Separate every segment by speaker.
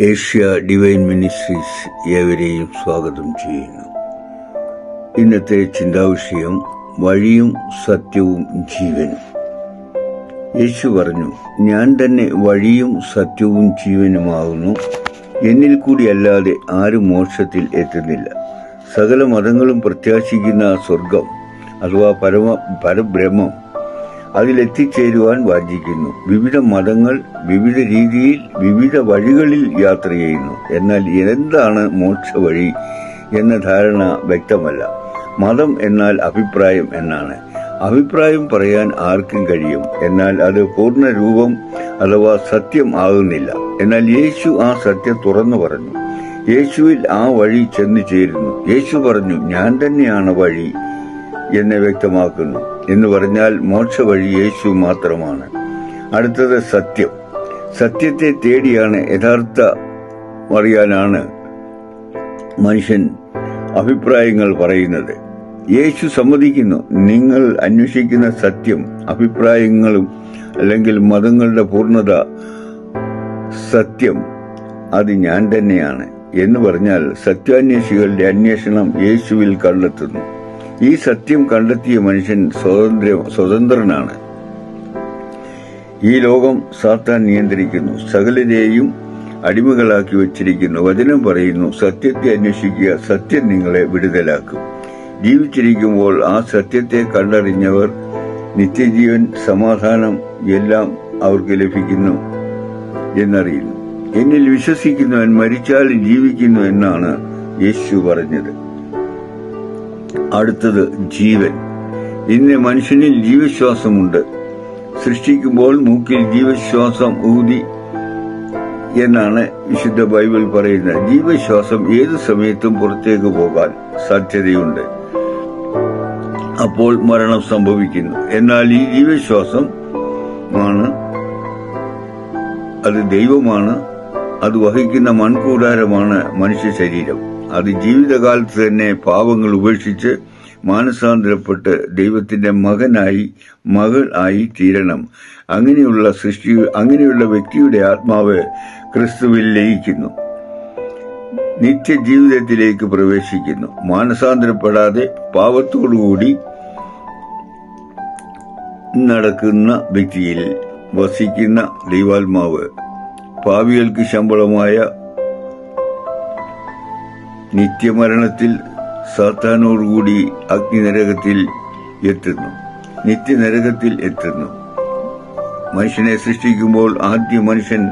Speaker 1: Asia divine ministries ഏവരെയും സ്വാഗതം ചെയ്യുന്നു. ഇന്നത്തെ ചിന്താവിഷയം വഴിയും സത്യവും ജീവനും. യേശു പറഞ്ഞു ഞാൻ തന്നെ വഴിയും സത്യവും ജീവനുമാകുന്നു. എന്നിൽ കൂടി അല്ലാതെ ആരും മോക്ഷത്തിൽ എത്തുന്നില്ല. സകല മതങ്ങളും പ്രത്യാശിക്കുന്ന സ്വർഗം അഥവാ പരമ പരബ്രഹ്മം അതിലെത്തിച്ചേരുവാൻ വാഞ്ചിക്കുന്നു. വിവിധ മതങ്ങൾ വിവിധ രീതിയിൽ വിവിധ വഴികളിൽ യാത്ര ചെയ്യുന്നു. എന്നാൽ എന്താണ് മോക്ഷ വഴി എന്ന ധാരണ വ്യക്തമല്ല. മതം എന്നാൽ അഭിപ്രായം എന്നാണ്. അഭിപ്രായം പറയാൻ ആർക്കും കഴിയും. എന്നാൽ അത് പൂർണ രൂപം അഥവാ സത്യം ആകുന്നില്ല. എന്നാൽ യേശു ആ സത്യം തുറന്നു പറഞ്ഞു. യേശുവിൽ ആ വഴി ചെന്നു ചേരുന്നു. യേശു പറഞ്ഞു ഞാൻ തന്നെയാണ് വഴി. എന്ന് വ്യക്തമാക്കുന്നു. എന്ന് പറഞ്ഞാൽ മോക്ഷ വഴി യേശു മാത്രമാണ്. അടുത്തത് സത്യം. സത്യത്തെ തേടിയാണ് യഥാർത്ഥ അറിയാനാണ് മനുഷ്യൻ അഭിപ്രായങ്ങൾ പറയുന്നത്. യേശു സമ്മതിക്കുന്നു നിങ്ങൾ അന്വേഷിക്കുന്ന സത്യം അഭിപ്രായങ്ങളും അല്ലെങ്കിൽ മതങ്ങളുടെ പൂർണത സത്യം അത് ഞാൻ തന്നെയാണ്. എന്ന് പറഞ്ഞാൽ സത്യാന്വേഷികളുടെ അന്വേഷണം യേശുവിൽ കണ്ടെത്തുന്നു. ഈ സത്യം കണ്ടെത്തിയ മനുഷ്യൻ സ്വതന്ത്ര സ്വതന്ത്രനാണ്. ഈ ലോകം സാത്താൻ നിയന്ത്രിക്കുന്നു. സകലരെയും അടിമകളാക്കി വച്ചിരിക്കുന്നു. വചനം പറയുന്നു സത്യത്തെ അന്വേഷിക്കുക സത്യം നിങ്ങളെ വിടുതലാക്കും. ജീവിച്ചിരിക്കുമ്പോൾ ആ സത്യത്തെ കണ്ടറിഞ്ഞവർ നിത്യജീവൻ സമാധാനം എല്ലാം അവർക്ക് ലഭിക്കുന്നു എന്നറിയുന്നു. എന്നിൽ വിശ്വസിക്കുന്നവൻ മരിച്ചാൽ ജീവിക്കുന്നു എന്നാണ് യേശു പറഞ്ഞത്. അടുത്തത് ജീവൻ. ഇന്ന് മനുഷ്യനിൽ ജീവശ്വാസമുണ്ട്. സൃഷ്ടിക്കുമ്പോൾ മൂക്കിൽ ജീവശ്വാസം ഊതി എന്നാണ് വിശുദ്ധ ബൈബിൾ പറയുന്നത്. ജീവശ്വാസം ഏത് സമയത്തും പുറത്തേക്ക് പോകാൻ സാധ്യതയുണ്ട്. അപ്പോൾ മരണം സംഭവിക്കുന്നു. എന്നാൽ ഈ ജീവശ്വാസം ആണ് അത് ദൈവമാണ് അത് വഹിക്കുന്ന മൺകൂടാരമാണ് മനുഷ്യ ശരീരം. അത് ജീവിതകാലത്ത് തന്നെ പാവങ്ങൾ ഉപേക്ഷിച്ച് മാനസാന്തരപ്പെട്ട് ദൈവത്തിന്റെ മകനായി മകൾ ആയി തീരണം. അങ്ങനെയുള്ള സൃഷ്ടി അങ്ങനെയുള്ള വ്യക്തിയുടെ ആത്മാവ് ക്രിസ്തുവിൽ ലയിക്കുന്നു. നിത്യജീവിതത്തിലേക്ക് പ്രവേശിക്കുന്നു. മാനസാന്തരപ്പെടാതെ പാവത്തോടുകൂടി നടക്കുന്ന വ്യക്തിയിൽ വസിക്കുന്ന ദൈവാത്മാവ് പാവികൾക്ക് ശമ്പളമായ നിത്യമരണത്തിൽ സാത്താനോടുകൂടി അഗ്നിനരകത്തിൽ എത്തുന്നു. നിത്യനരകത്തിൽ എത്തുന്നു. മനുഷ്യനെ സൃഷ്ടിക്കുമ്പോൾ ആദ്യ മനുഷ്യൻ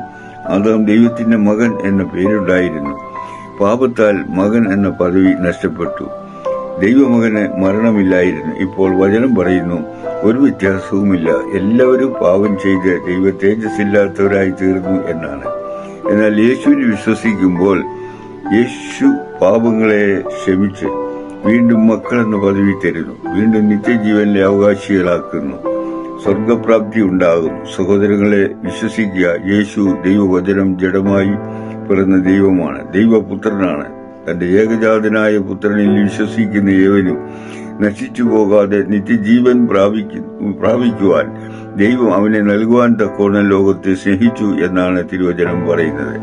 Speaker 1: അദ്ദേഹം ദൈവത്തിന്റെ മകൻ എന്ന പേരുണ്ടായിരുന്നു. പാപത്താൽ മകൻ എന്ന പദവി നഷ്ടപ്പെട്ടു. ദൈവമകന് മരണമില്ലായിരുന്നു. ഇപ്പോൾ വചനം പറയുന്നു ഒരു വ്യത്യാസവുമില്ല. എല്ലാവരും പാപം ചെയ്ത് ദൈവ തേജസ്സില്ലാത്തവരായി തീർന്നു എന്നാണ്. എന്നാൽ യേശുവിൽ വിശ്വസിക്കുമ്പോൾ യേശു പാപങ്ങളെ ക്ഷമിച്ച് വീണ്ടും മക്കളെന്ന പദവി തരുന്നു. വീണ്ടും നിത്യജീവനിലെ അവകാശികളാക്കുന്നു. സ്വർഗപ്രാപ്തി ഉണ്ടാകും സഹോദരങ്ങളെ വിശ്വസിക്കുക. യേശു ദൈവവചനം ജഡമായി പിറന്ന ദൈവമാണ്. ദൈവപുത്രനാണ്. തന്റെ ഏകജാതനായ പുത്രനിൽ വിശ്വസിക്കുന്ന ഏവനും നശിച്ചു പോകാതെ നിത്യജീവൻ പ്രാപിക്കുവാൻ ദൈവം അവനെ നൽകുവാൻ തക്കോണം ലോകത്തെ സ്നേഹിച്ചു എന്നാണ് തിരുവചനം പറയുന്നത്.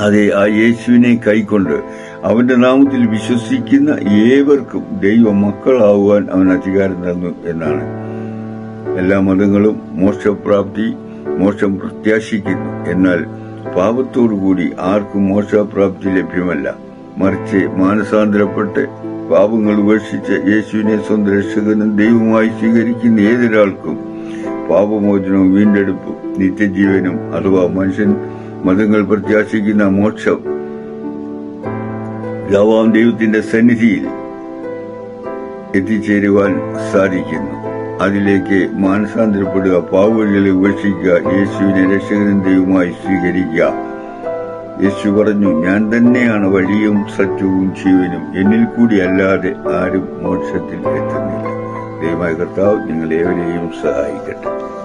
Speaker 1: അതെ ആ യേശുവിനെ കൈക്കൊണ്ട് അവന്റെ നാമത്തിൽ വിശ്വസിക്കുന്ന ഏവർക്കും ദൈവ മക്കളാവുവാൻ അവൻ അധികാരം തന്നു എന്നാണ്. എല്ലാ മതങ്ങളും മോക്ഷപ്രാപ്തി മോക്ഷം പ്രത്യാശിക്കുന്നു. എന്നാൽ പാപത്തോടുകൂടി ആർക്കും മോക്ഷപ്രാപ്തി ലഭ്യമല്ല. മറിച്ച് മാനസാന്തരപ്പെട്ട് പാപങ്ങൾ ഉപേക്ഷിച്ച് യേശുവിനെ സ്വന്തം രക്ഷകനും ദൈവമായി സ്വീകരിക്കുന്ന ഏതൊരാൾക്കും പാപമോചനവും വീണ്ടെടുപ്പും നിത്യജീവനും അഥവാ മനുഷ്യൻ മതങ്ങൾ പ്രത്യാശിക്കുന്ന മോക്ഷം. യാവാം ദൈവത്തിന്റെ സന്നിധിയിൽ എത്തിച്ചേരുവാൻ സാധിക്കുന്നു. അതിലേക്ക് മാനസാന്തരപ്പെടുക പാവഴികളെ ഉപേക്ഷിക്കുക യേശുവിനെ രക്ഷകനും ദൈവമായി സ്വീകരിക്കുക. യേശു പറഞ്ഞു ഞാൻ തന്നെയാണ് വഴിയും സത്യവും ജീവനും. എന്നിൽ കൂടി അല്ലാതെ ആരും മോക്ഷത്തിൽ എത്തുന്നില്ല. ദൈവമായ കർത്താവ് നിങ്ങളേവരെയും സഹായിക്കട്ടെ.